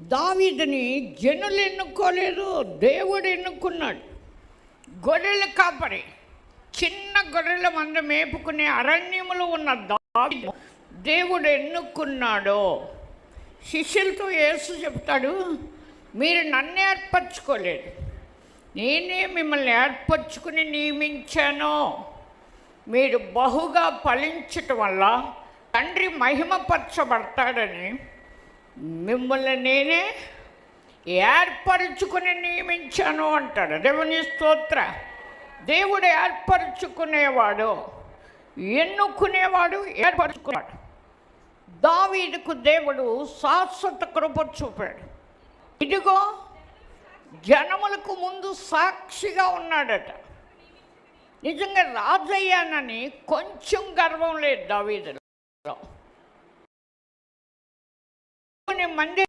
దావీదిని జనులు ఎన్నుకోలేదు దేవుడు ఎన్నుకున్నాడు. గొర్రెల కాపరి చిన్న గొర్రెల మంద మేపుకునే అరణ్యములు ఉన్న దావి దేవుడు ఎన్నుకున్నాడో. శిష్యులతో యేసు చెప్తాడు మీరు నన్ను ఏర్పరచుకోలేదు. నేనే మిమ్మల్ని ఏర్పరచుకుని నియమించాను. మీరు బహుగా ఫలించటం వల్ల తండ్రి మహిమపరచబడతాడని మిమ్మల్ని నేనే ఏర్పరచుకుని నియమించాను అంటాడు. దేవుని స్తోత్ర. దేవుడు ఏర్పరచుకునేవాడు ఎన్నుకునేవాడు ఏర్పరచుకున్నాడు దావీదుకు దేవుడు శాశ్వత కృప చూపాడు. ఇదిగో జనములకు ముందు సాక్షిగా ఉన్నాడట. నిజంగా రాజయ్యానని కొంచెం గర్వం లేదు దావీదులో. కొన్ని మంది